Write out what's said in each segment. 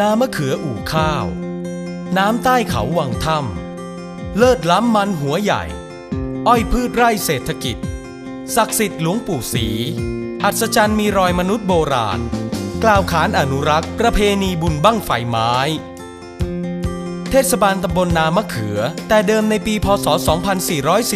นามะเขืออู่ข้าว น้ำใต้เขาวังถ้ำเลิศล้ำมันหัวใหญ่ อ้อยพืชไร่เศรษฐกิจ ศักดิ์สิทธิ์หลวงปู่ศรีอัศจรรย์มีรอยมนุษย์โบราณ กล่าวขานอนุรักษ์ประเพณีบุญบั้งไฟไม้ เทศบาลตำบลนามะเขือ แต่เดิมในปีพศ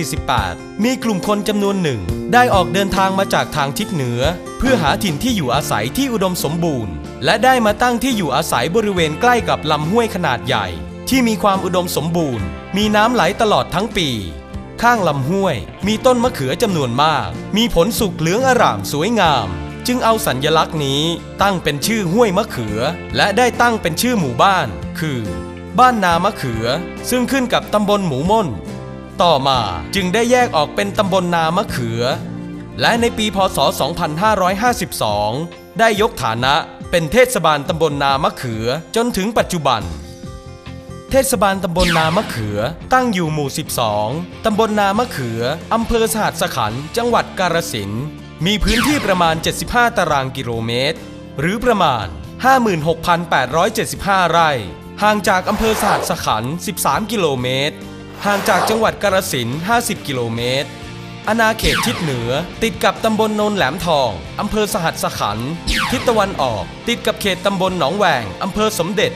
2448 มีกลุ่มคนจำนวนหนึ่ง ได้ออกเดินทางมาจากทางทิศเหนือ เพื่อหาถิ่นที่อยู่อาศัยที่อุดมสมบูรณ์ และได้มาตั้งที่อยู่อาศัยบริเวณใกล้กับลำห้วยขนาดใหญ่ ที่มีความอุดมสมบูรณ์ มีน้ำไหลตลอดทั้งปี ข้างลำห้วย มีต้นมะเขือจำนวนมาก มีผลสุกเหลืองอร่ามสวยงามจึงเอาสัญญลักษณ์นี้ตั้งเป็นชื่อห้วยมะเขือ และได้ตั้งเป็นชื่อหมู่บ้าน คือ บ้านนามะเขือ ซึ่งขึ้นกับตำบลหมูม่น ต่อมาจึงได้แยกออกเป็นตำบลนามะเขือ และในปีพศ 2552 ได้ยกฐานะเป็นเทศบาลตำบลนามะเขือจนถึงปัจจุบัน เทศบาลตำบลนามะเขือตั้งอยู่หมู่ 12 ตำบลนามะเขืออำเภอสหัสขันธ์จังหวัดกาฬสินธุ์มีพื้นที่ประมาณ 75 ตารางกิโลเมตร หรือประมาณ 56,875 ไร่ ห่างจากอำเภอสหัสขัน 13 กิโลเมตร ห่างจากจังหวัดกาฬสินธุ์50 กิโลเมตร อาณาเขตทิศเหนือ ติดกับตำบลโนนแหลมทอง อำเภอสหัสขัน ทิศตะวันออก ติดกับเขตตำบลหนองแหวง อำเภอสมเด็จ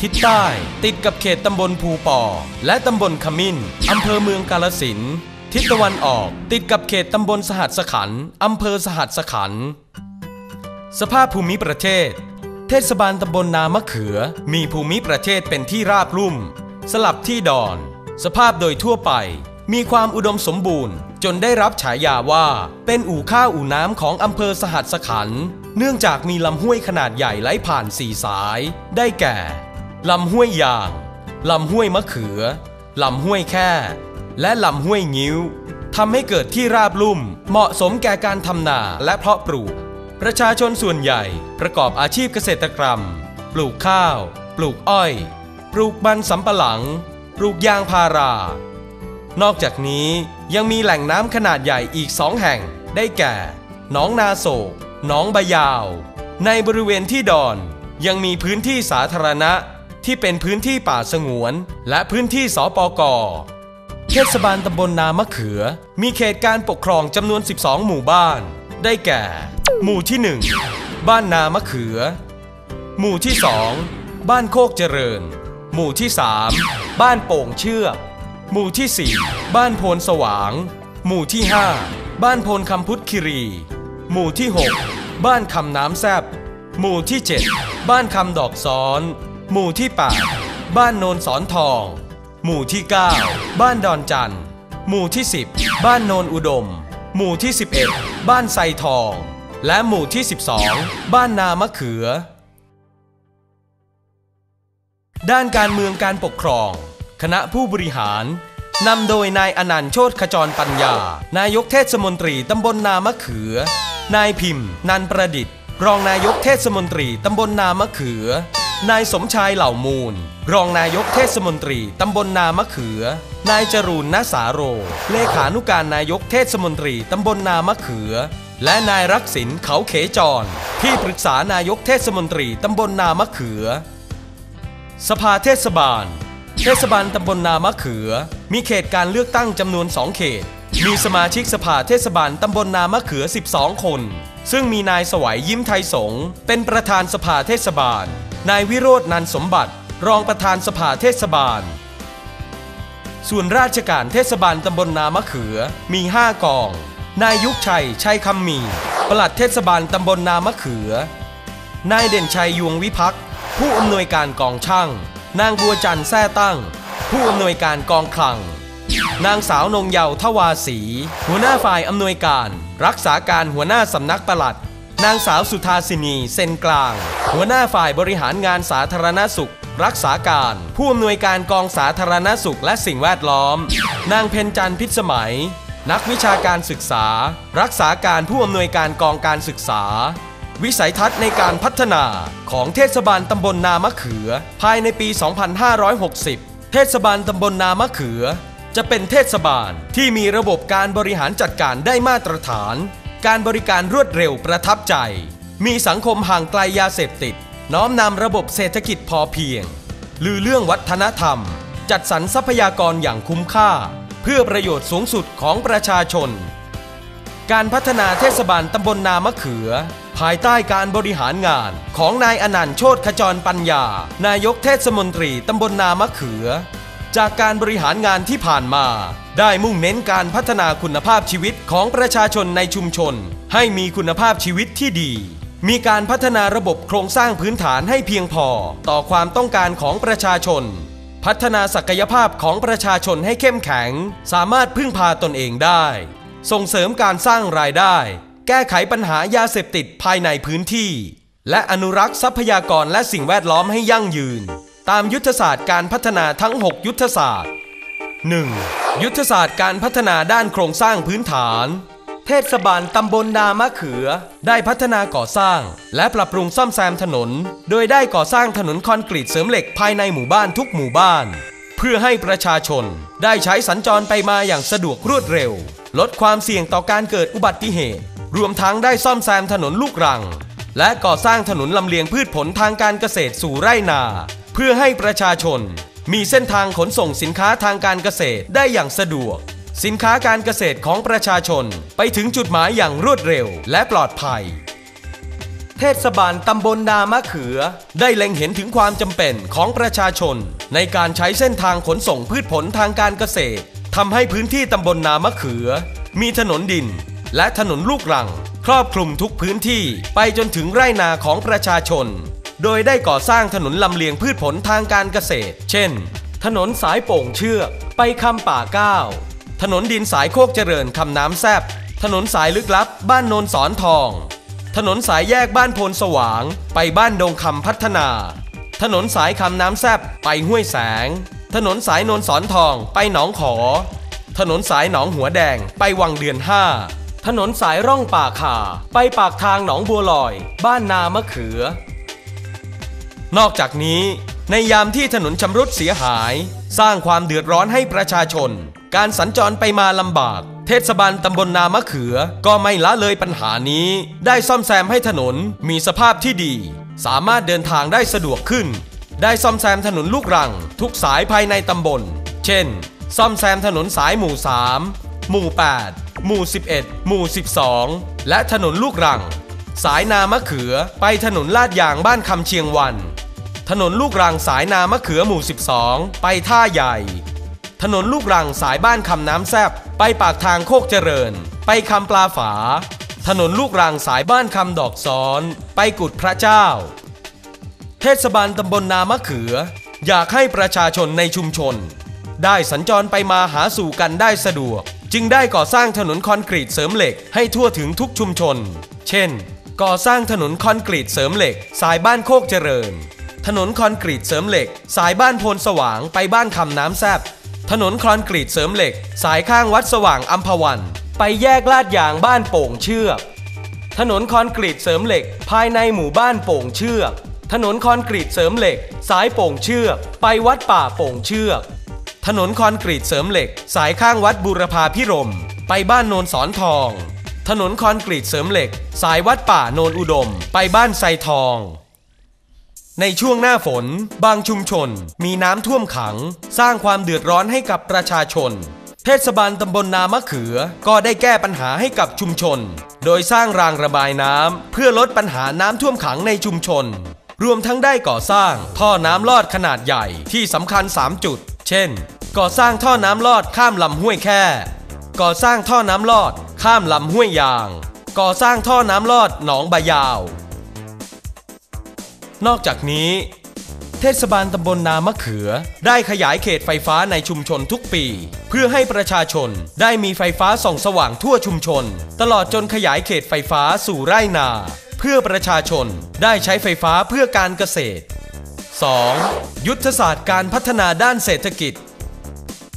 ทิศใต้ ติดกับเขตตำบลภูปอ และตำบลขมิ้น อำเภอเมืองกาลสินธุ์ทิศตะวันออก ติดกับเขตตำบลสหัสขัน อำเภอสหัสขัน สภาพภูมิประเทศ เทศบาลตำบลนามะเขือ มีภูมิประเทศเป็นที่ราบลุ่ม สลับที่ดอน สภาพโดยทั่วไป มีความอุดมสมบูรณ์ จนได้รับฉายาว่า เป็นอู่ข้าวอู่น้ำของอำเภอสหัสขัน เนื่องจากมีลำห้วยขนาดใหญ่ไหลผ่านสี่สาย ได้แก่ ลำห้วยยาง ลำห้วยมะเขือ ลำห้วยแค่ และลำห้วยงิ้วทำให้เกิดที่ราบลุ่ม เหมาะสมแก่การทำนาและเพาะปลูก ประชาชนส่วนใหญ่ประกอบอาชีพเกษตรกรรม ปลูกข้าว ปลูกอ้อย ปลูกมันสำปะหลัง ปลูกยางพารา นอกจากนี้ยังมีแหล่งน้ำขนาดใหญ่อีกสองแห่ง ได้แก่ หนองนาโศก หนองบะยาว ในบริเวณที่ดอนยังมีพื้นที่สาธารณะที่เป็นพื้นที่ป่าสงวน และพื้นที่สปกเทศบาลตำบลนามะเขือ มีเขตการปกครองจำนวน 12 หมู่บ้าน ได้แก่ หมู่ที่ 1 บ้านนามะเขือ หมู่ที่ 2 บ้านโคกเจริญ หมู่ที่ 3 บ้านโป่งเชือกหมู่ที่ 4 บ้านโพนสว่าง หมู่ที่ 5 บ้านโพนคำพุทธคิรี หมู่ที่ 6 บ้านคำน้ำแซบ หมู่ที่ 7 บ้านคำดอกซ้อน หมู่ที่ 8 บ้านโนนสอนทอง หมู่ที่ 9 บ้านดอนจันทร์หมู่ที่ 10 บ้านโนนอุดม หมู่ที่ 11 บ้านไซทอง และหมู่ที่ 12 บ้านนามะเขือ ด้านการเมืองการปกครอง คณะผู้บริหารนำโดยนายอนันต์โชตขจรปัญญา นายกเทศมนตรีตำบลนามะเขือ นายพิมพ์ นันประดิษฐ์ รองนายกเทศมนตรีตำบลนามะเขือ นายสมชายเหล่ามูล รองนายกเทศมนตรีตำบลนามะเขือ นายจรูนนาสาโร เลขานุการนายกเทศมนตรีตำบลนามะเขือ และนายรักษิณเขาเขจร ที่ปรึกษานายกเทศมนตรีตำบลนามะเขือ สภาเทศบาล เทศบาลตำบลนามะเขือ มีเขตการเลือกตั้งจำนวน2เขต มีสมาชิกสภาเทศบาลตำบลนามะเขือ 12 คน ซึ่งมีนายสวัยยิ้มไทยสง เป็นประธานสภาเทศบาล นายวิโรจน์นันสมบัติ รองประธานสภาเทศบาลส่วนราชการเทศบาลตำบลนามะเขือมี 5 กอง นายยุคชัย ชัยคำมี ปลัดเทศบาลตำบลนามะเขือ นายเด่นชัยยวงวิพักษ์ผู้อำนวยการกองช่าง นางบัวจันทร์แท้ตั้ง ผู้อำนวยการกองคลัง นางสาวนงเยาว์ทวาสี หัวหน้าฝ่ายอำนวยการ รักษาการหัวหน้าสำนักปลัด นางสาวสุธาสินีเซนกลาง หัวหน้าฝ่ายบริหารงานสาธารณสุข รักษาการ ผู้อำนวยการกองสาธารณสุขและสิ่งแวดล้อม นางเพนจันทร์พิษสมัย นักวิชาการศึกษา รักษาการผู้อำนวยการกองการศึกษา วิสัยทัศน์ในการพัฒนาของเทศบาลตำบลนามะเขือ ภายในปี 2560 เทศบาลตำบลนามะเขือ จะเป็นเทศบาลที่มีระบบการบริหารจัดการได้มาตรฐาน การบริการรวดเร็วประทับใจ มีสังคมห่างไกลยาเสพติด น้อมนำระบบเศรษฐกิจพอเพียงลือเรื่องวัฒนธรรม จัดสรรทรัพยากรอย่างคุ้มค่า เพื่อประโยชน์สูงสุดของประชาชน การพัฒนาเทศบาลตำบลนามะเขือ ภายใต้การบริหารงานของนายอนันต์โชตขจรปัญญา นายกเทศมนตรีตำบลนามะเขือ จากการบริหารงานที่ผ่านมา ได้มุ่งเน้นการพัฒนาคุณภาพชีวิตของประชาชนในชุมชน ให้มีคุณภาพชีวิตที่ดีมีการพัฒนาระบบโครงสร้างพื้นฐานให้เพียงพอ ต่อความต้องการของประชาชน พัฒนาศักยภาพของประชาชนให้เข้มแข็ง สามารถพึ่งพาตนเองได้ ส่งเสริมการสร้างรายได้ แก้ไขปัญหายาเสพติดภายในพื้นที่ และอนุรักษ์ทรัพยากรและสิ่งแวดล้อมให้ยั่งยืน ตามยุทธศาสตร์การพัฒนาทั้ง 6 ยุทธศาสตร์ 1. ยุทธศาสตร์การพัฒนาด้านโครงสร้างพื้นฐาน เทศบาลตำบลนามะเขือ ได้พัฒนาก่อสร้าง และปรับปรุงซ่อมแซมถนน โดยได้ก่อสร้างถนนคอนกรีตเสริมเหล็กภายในหมู่บ้านทุกหมู่บ้าน เพื่อให้ประชาชนได้ใช้สัญจรไปมาอย่างสะดวกรวดเร็ว ลดความเสี่ยงต่อการเกิดอุบัติเหตุ รวมทั้งได้ซ่อมแซมถนนลูกรัง และก่อสร้างถนนลำเลียงพืชผลทางการเกษตรสู่ไร่นา เพื่อให้ประชาชนมีเส้นทางขนส่งสินค้าทางการเกษตรได้อย่างสะดวก สินค้าการเกษตรของประชาชนไปถึงจุดหมายอย่างรวดเร็วและปลอดภัย เทศบาลตำบลนามะเขือ ได้เล็งเห็นถึงความจำเป็นของประชาชน ในการใช้เส้นทางขนส่งพืชผลทางการเกษตรทำให้พื้นที่ตำบลนามะเขือ มีถนนดิน และถนนลูกรัง ครอบคลุมทุกพื้นที่ไปจนถึงไร่นาของประชาชน โดยได้ก่อสร้างถนนลำเลียงพืชผลทางการเกษตร เช่น ถนนสายโป่งเชือกไปคำป่าเก้า ถนนดินสายโคกเจริญคำน้ำแซบถนนสายลึกลับ บ้านโนนสอนทอง ถนนสายแยกบ้านโพนสว่าง ไปบ้านดงคำพัฒนา ถนนสายคำน้ำแซบไปห้วยแสง ถนนสายโนนสอนทองไปหนองขอ ถนนสายหนองหัวแดงไปวังเดือนห้าถนนสายร่องป่าขาไปปากทางหนองบัวลอย บ้านนามะเขือ นอกจากนี้ ในยามที่ถนนชำรุดเสียหาย สร้างความเดือดร้อนให้ประชาชน การสัญจรไปมาลำบาก เทศบาลตำบลนามะเขือ ก็ไม่ละเลยปัญหานี้ ได้ซ่อมแซมให้ถนนมีสภาพที่ดี สามารถเดินทางได้สะดวกขึ้น ได้ซ่อมแซมถนนลูกรัง ทุกสายภายในตำบล เช่น ซ่อมแซมถนนสายหมู่ 3 หมู่ 8 หมู่ 11 หมู่ 12 และถนนลูกรัง สายนามะเขือไปถนนลาดยางบ้านคำเชียงวัน ถนนลูกรังสายนามะเขือหมู่ 12 ไปท่าใหญ่ ถนนลูกรังสายบ้านคำน้ำแซบไปปากทางโคกเจริญ ไปคำปลาฝา ถนนลูกรังสายบ้านคำดอกซ้อน ไปกุดพระเจ้า เทศบาลตำบลนามะเขือ อยากให้ประชาชนในชุมชน ได้สัญจรไปมาหาสู่กันได้สะดวก จึงได้ก่อสร้างถนนคอนกรีตเสริมเหล็กให้ทั่วถึงทุกชุมชน เช่น ก่อสร้างถนนคอนกรีตเสริมเหล็ก สายบ้านโคกเจริญถนนคอนกรีตเสริมเหล็ก สายบ้านโพนสว่างไปบ้านคำน้ำแซบ ถนนคอนกรีตเสริมเหล็ก สายข้างวัดสว่างอัมพวัน ไปแยกลาดยางบ้านโป่งเชือก ถนนคอนกรีตเสริมเหล็ก ภายในหมู่บ้านโป่งเชือก ถนนคอนกรีตเสริมเหล็ก สายโป่งเชือก ไปวัดป่าโป่งเชือก ถนนคอนกรีตเสริมเหล็ก สายข้างวัดบูรพาพิรม ไปบ้านโนนสอนทอง ถนนคอนกรีตเสริมเหล็ก สายวัดป่าโนนอุดม ไปบ้านไซทอง ในช่วงหน้าฝน บางชุมชน มีน้ำท่วมขัง สร้างความเดือดร้อนให้กับประชาชน เทศบาลตำบลนามะเขือ ก็ได้แก้ปัญหาให้กับชุมชน โดยสร้างรางระบายน้ำเพื่อลดปัญหาน้ำท่วมขังในชุมชน รวมทั้งได้ก่อสร้างท่อน้ำลอดขนาดใหญ่ที่สำคัญ 3 จุด เช่น ก่อสร้างท่อน้ำลอดข้ามลำห้วยแค่ ก่อสร้างท่อน้ำลอดข้ามลำห้วยยาง ก่อสร้างท่อน้ำลอดหนองบายาว นอกจากนี้ เทศบาลตำบลนามะเขือ ได้ขยายเขตไฟฟ้าในชุมชนทุกปี เพื่อให้ประชาชนได้มีไฟฟ้าส่องสว่างทั่วชุมชน ตลอดจนขยายเขตไฟฟ้าสู่ไร่นา เพื่อประชาชนได้ใช้ไฟฟ้าเพื่อการเกษตร 2. ยุทธศาสตร์การพัฒนาด้านเศรษฐกิจ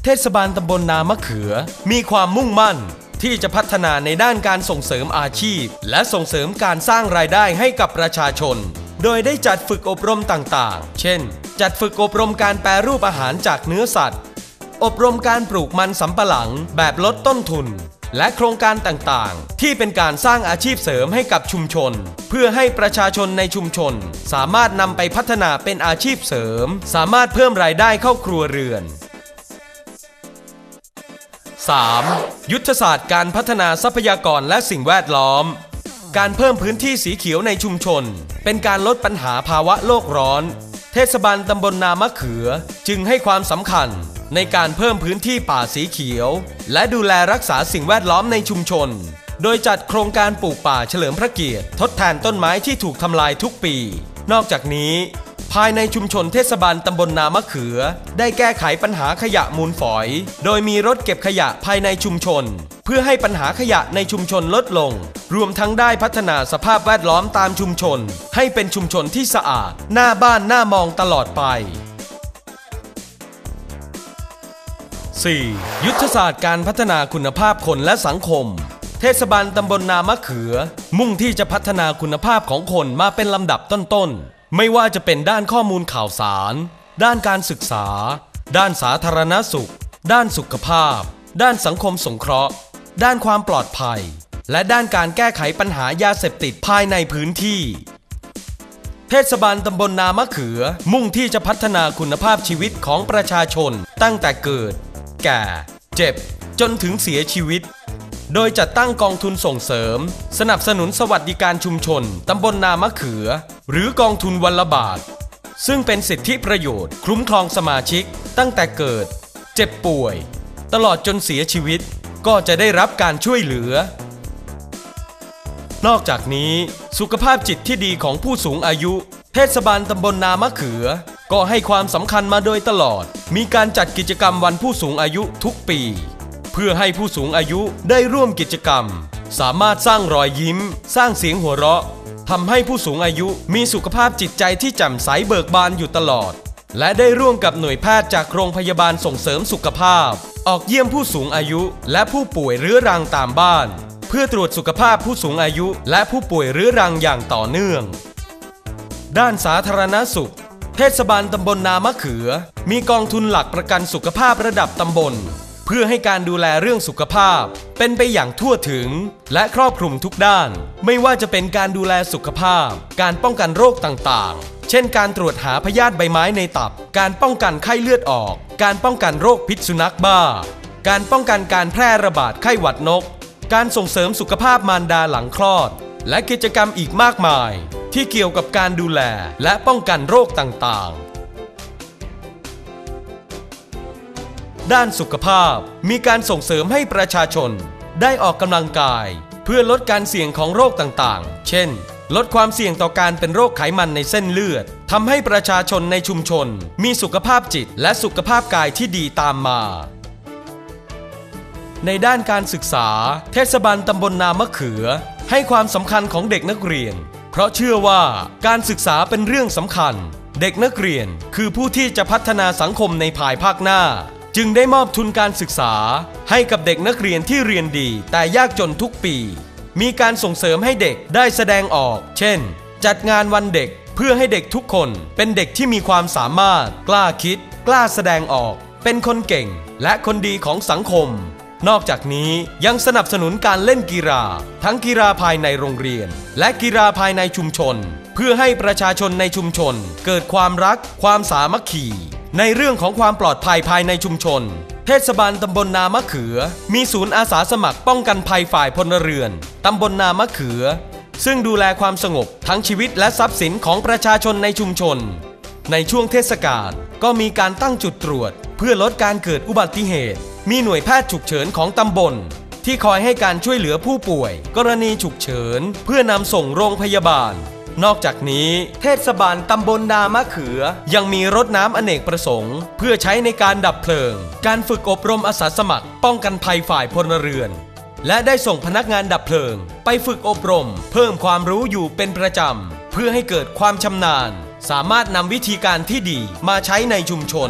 เทศบาลตำบลนามะเขือ มีความมุ่งมั่นที่จะพัฒนาในด้านการส่งเสริมอาชีพ และส่งเสริมการสร้างรายได้ให้กับประชาชน โดยได้จัดฝึกอบรมต่างๆ เช่น จัดฝึกอบรมการแปรรูปอาหารจากเนื้อสัตว์ อบรมการปลูกมันสำปะหลังแบบลดต้นทุน และโครงการต่างๆ ที่เป็นการสร้างอาชีพเสริมให้กับชุมชน เพื่อให้ประชาชนในชุมชน สามารถนำไปพัฒนาเป็นอาชีพเสริม สามารถเพิ่มรายได้เข้าครัวเรือน 3. ยุทธศาสตร์การพัฒนาทรัพยากรและสิ่งแวดล้อม การเพิ่มพื้นที่สีเขียวในชุมชน เป็นการลดปัญหาภาวะโลกร้อน เทศบาลตำบลนามะเขือจึงให้ความสำคัญในการเพิ่มพื้นที่ป่าสีเขียว และดูแลรักษาสิ่งแวดล้อมในชุมชน โดยจัดโครงการปลูกป่าเฉลิมพระเกียรติ ทดแทนต้นไม้ที่ถูกทำลายทุกปี นอกจากนี้ ภายในชุมชนเทศบาลตำบลนามะเขือ ได้แก้ไขปัญหาขยะมูลฝอย โดยมีรถเก็บขยะภายในชุมชน เพื่อให้ปัญหาขยะในชุมชนลดลง รวมทั้งได้พัฒนาสภาพแวดล้อมตามชุมชน ให้เป็นชุมชนที่สะอาด หน้าบ้านหน้ามองตลอดไป 4. ยุทธศาสตร์การพัฒนาคุณภาพคนและสังคม เทศบาลตำบลนามะเขือ มุ่งที่จะพัฒนาคุณภาพของคนมาเป็นลำดับต้นๆ ไม่ว่าจะเป็นด้านข้อมูลข่าวสาร ด้านการศึกษา ด้านสาธารณสุข ด้านสุขภาพ ด้านสังคมสงเคราะห์ ด้านความปลอดภัย และด้านการแก้ไขปัญหายาเสพติดภายในพื้นที่ เทศบาลตำบลนามะเขือ มุ่งที่จะพัฒนาคุณภาพชีวิตของประชาชนตั้งแต่เกิด แก่ เจ็บ จนถึงเสียชีวิต โดยจัดตั้งกองทุนส่งเสริม สนับสนุนสวัสดิการชุมชนตำบลนามะเขือ หรือกองทุนวันละบาทซึ่งเป็นสิทธิประโยชน์ คุ้มครองสมาชิกตั้งแต่เกิด เจ็บป่วย ตลอดจนเสียชีวิต ก็จะได้รับการช่วยเหลือ นอกจากนี้สุขภาพจิตที่ดีของผู้สูงอายุ เทศบาลตำบลนามะเขือ ก็ให้ความสำคัญมาโดยตลอด มีการจัดกิจกรรมวันผู้สูงอายุทุกปี เพื่อให้ผู้สูงอายุได้ร่วมกิจกรรม สามารถสร้างรอยยิ้ม สร้างเสียงหัวเราะทำให้ผู้สูงอายุมีสุขภาพจิตใจที่แจ่มใสเบิกบานอยู่ตลอด และได้ร่วมกับหน่วยแพทย์จากโรงพยาบาลส่งเสริมสุขภาพ ออกเยี่ยมผู้สูงอายุ และผู้ป่วยเรื้อรังตามบ้าน เพื่อตรวจสุขภาพผู้สูงอายุ และผู้ป่วยเรื้อรังอย่างต่อเนื่อง ด้านสาธารณสุข เทศบาลตำบลนามะเขือ มีกองทุนหลักประกันสุขภาพระดับตำบล เพื่อให้การดูแลเรื่องสุขภาพ เป็นไปอย่างทั่วถึง และครอบคลุมทุกด้าน ไม่ว่าจะเป็นการดูแลสุขภาพ การป้องกันโรคต่างๆ ช่นการตรวจหาพยาธิใบไม้ในตับ การป้องกันไข้เลือดออก การป้องกันโรคพิษสุนัขบ้า การป้องกันการแพร่ระบาดไข้หวัดนก การส่งเสริมสุขภาพมารดาหลังคลอด และกิจกรรมอีกมากมาย ที่เกี่ยวกับการดูแลและป้องกันโรคต่างๆด้านสุขภาพมีการส่งเสริมให้ประชาชน ได้ออกกำลังกาย เพื่อลดการเสี่ยงของโรคต่างๆ เช่น ลดความเสี่ยงต่อการเป็นโรคไขมันในเส้นเลือดทำให้ประชาชนในชุมชน มีสุขภาพจิตและสุขภาพกายที่ดีตามมา ในด้านการศึกษา เทศบาลตำบลนามะเขือ ให้ความสำคัญของเด็กนักเรียน เพราะเชื่อว่าการศึกษาเป็นเรื่องสำคัญ เด็กนักเรียนคือผู้ที่จะพัฒนาสังคมในภายภาคหน้า จึงได้มอบทุนการศึกษา ให้กับเด็กนักเรียนที่เรียนดีแต่ยากจนทุกปี มีการส่งเสริมให้เด็กได้แสดงออก เช่น จัดงานวันเด็กเพื่อให้เด็กทุกคนเป็นเด็กที่มีความสามารถ กล้าคิด กล้าแสดงออก เป็นคนเก่ง และคนดีของสังคม นอกจากนี้ยังสนับสนุนการเล่นกีฬา ทั้งกีฬาภายในโรงเรียน และกีฬาภายในชุมชน เพื่อให้ประชาชนในชุมชน เกิดความรัก ความสามัคคี ในเรื่องของความปลอดภัยภายในชุมชน เทศบาลตำบลนามะเขือ มีศูนย์อาสาสมัครป้องกันภัยฝ่ายพลเรือนตำบลนามะเขือ ซึ่งดูแลความสงบทั้งชีวิตและทรัพย์สินของประชาชนในชุมชน ในช่วงเทศกาลก็มีการตั้งจุดตรวจ เพื่อลดการเกิดอุบัติเหตุ มีหน่วยแพทย์ฉุกเฉินของตำบล ที่คอยให้การช่วยเหลือผู้ป่วย กรณีฉุกเฉิน เพื่อนำส่งโรงพยาบาล นอกจากนี้เทศบาลตำบลนามะเขือ ยังมีรถน้ำอเนกประสงค์ เพื่อใช้ในการดับเพลิง การฝึกอบรมอาสาสมัคร ป้องกันภัยฝ่ายพลเรือน และได้ส่งพนักงานดับเพลิง ไปฝึกอบรม เพิ่มความรู้อยู่เป็นประจำ เพื่อให้เกิดความชำนาญ สามารถนำวิธีการที่ดีมาใช้ในชุมชน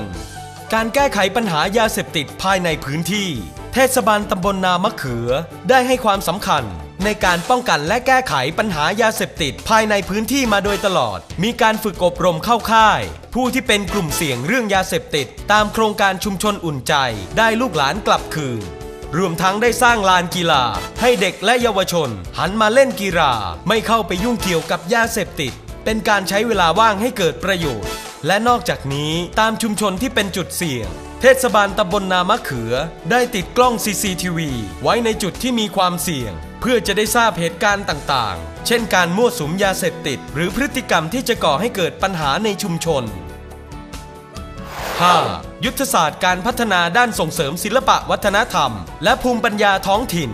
การแก้ไขปัญหายาเสพติดภายในพื้นที่ เทศบาลตำบลนามะเขือ ได้ให้ความสำคัญ ในการป้องกันและแก้ไขปัญหายาเสพติดภายในพื้นที่มาโดยตลอด มีการฝึกอบรมเข้าค่าย ผู้ที่เป็นกลุ่มเสี่ยงเรื่องยาเสพติด ตามโครงการชุมชนอุ่นใจ ได้ลูกหลานกลับคืนรวมทั้งได้สร้างลานกีฬา ให้เด็กและเยาวชน หันมาเล่นกีฬา ไม่เข้าไปยุ่งเกี่ยวกับยาเสพติด เป็นการใช้เวลาว่างให้เกิดประโยชน์ และนอกจากนี้ตามชุมชนที่เป็นจุดเสี่ยง เทศบาลตำบลนามะเขือ ได้ติดกล้อง CCTV ไว้ในจุดที่มีความเสี่ยง เพื่อจะได้ทราบเหตุการณ์ต่างๆ เช่นการมั่วสุมยาเสพติด หรือพฤติกรรมที่จะก่อให้เกิดปัญหาในชุมชน 5. ยุทธศาสตร์การพัฒนาด้านส่งเสริมศิลปะวัฒนธรรม และภูมิปัญญาท้องถิ่น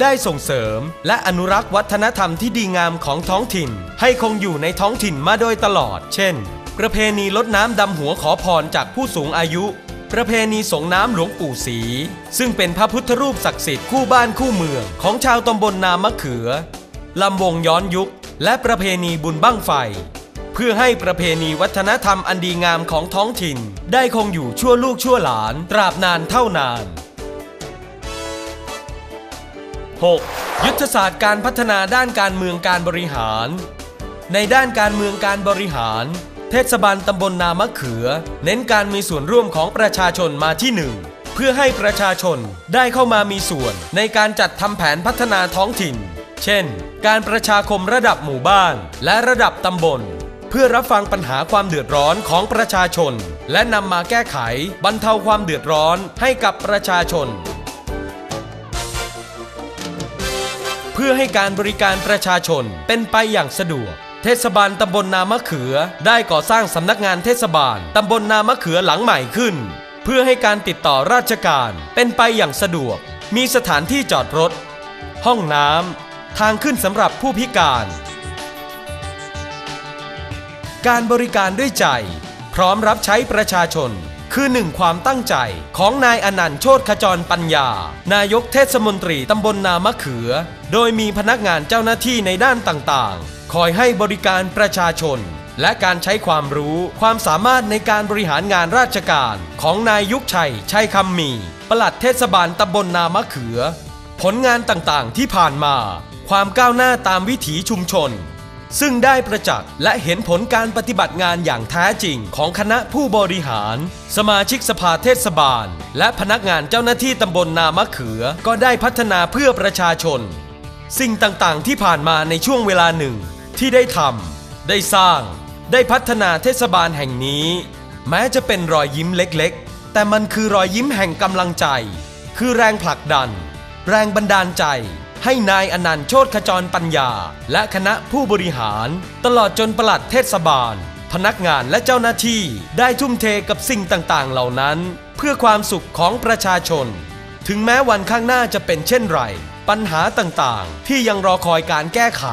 ได้ส่งเสริมและอนุรักษ์วัฒนธรรมที่ดีงามของท้องถิ่น ให้คงอยู่ในท้องถิ่นมาโดยตลอด เช่น ประเพณีลดน้ำดำหัวขอพรจากผู้สูงอายุ ประเพณีสงน้ำหลวงปู่ศรีซึ่งเป็นพระพุทธรูปศักดิ์สิทธิ์คู่บ้านคู่เมือง ของชาวตำบลนามะเขือลำวงย้อนยุค และประเพณีบุญบั้งไฟ เพื่อให้ประเพณีวัฒนธรรมอันดีงามของท้องถิ่น ได้คงอยู่ชั่วลูกชั่วหลานตราบนานเท่านาน 6. ยุทธศาสตร์การพัฒนาด้านการเมืองการบริหาร ในด้านการเมืองการบริหาร เทศบาลตำบลนามะเขือ เน้นการมีส่วนร่วมของประชาชนมาที่หนึ่งเพื่อให้ประชาชนได้เข้ามามีส่วนในการจัดทำแผนพัฒนาท้องถิ่น เช่น การประชาคมระดับหมู่บ้าน และระดับตำบล เพื่อรับฟังปัญหาความเดือดร้อนของประชาชน และนำมาแก้ไขบรรเทาความเดือดร้อนให้กับประชาชน เพื่อให้การบริการประชาชนเป็นไปอย่างสะดวก เทศบาลตำบลนามะเขือ ได้ก่อสร้างสำนักงานเทศบาลตำบลนามะเขือหลังใหม่ขึ้น เพื่อให้การติดต่อราชการเป็นไปอย่างสะดวก มีสถานที่จอดรถ ห้องน้ำทางขึ้นสำหรับผู้พิการ การบริการด้วยใจ พร้อมรับใช้ประชาชน คือหนึ่งความตั้งใจของนายอนันต์โชตขจรปัญญา นายกเทศมนตรีตำบลนามะเขือ โดยมีพนักงานเจ้าหน้าที่ในด้านต่างๆ คอยให้บริการประชาชน และการใช้ความรู้ความสามารถในการบริหารงานราชการของนายยุคชัยชัยคำมีปลัดเทศบาลตำบลนามะเขือ ผลงานต่างๆที่ผ่านมา ความก้าวหน้าตามวิถีชุมชน ซึ่งได้ประจักษ์และเห็นผลการปฏิบัติงานอย่างแท้จริงของคณะผู้บริหาร สมาชิกสภาเทศบาล และพนักงานเจ้าหน้าที่ตำบลนามะเขือก็ได้พัฒนาเพื่อประชาชน สิ่งต่างๆที่ผ่านมาในช่วงเวลาหนึ่ง ที่ได้ทำได้สร้าง ได้พัฒนาเทศบาลแห่งนี้ แม้จะเป็นรอยยิ้มเล็กๆ แต่มันคือรอยยิ้มแห่งกำลังใจ คือแรงผลักดัน แรงบันดาลใจให้นายอนันต์โชตขจรปัญญา และคณะผู้บริหาร ตลอดจนปลัดเทศบาล พนักงานและเจ้าหน้าที่ได้ทุ่มเทกับสิ่งต่างๆ เหล่านั้น เพื่อความสุขของประชาชน ถึงแม้วันข้างหน้าจะเป็นเช่นไร ปัญหาต่างๆ ที่ยังรอคอยการแก้ไข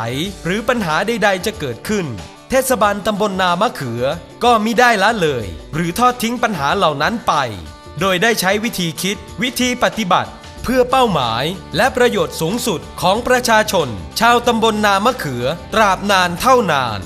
หรือปัญหาใด ๆ จะเกิดขึ้น เทศบาลตำบลนามะเขือ ก็มิได้ละเลย หรือทอดทิ้งปัญหาเหล่านั้นไป โดยได้ใช้วิธีคิด วิธีปฏิบัติ เพื่อเป้าหมาย และประโยชน์สูงสุดของประชาชน ชาวตำบลนามะเขือ ตราบนานเท่านาน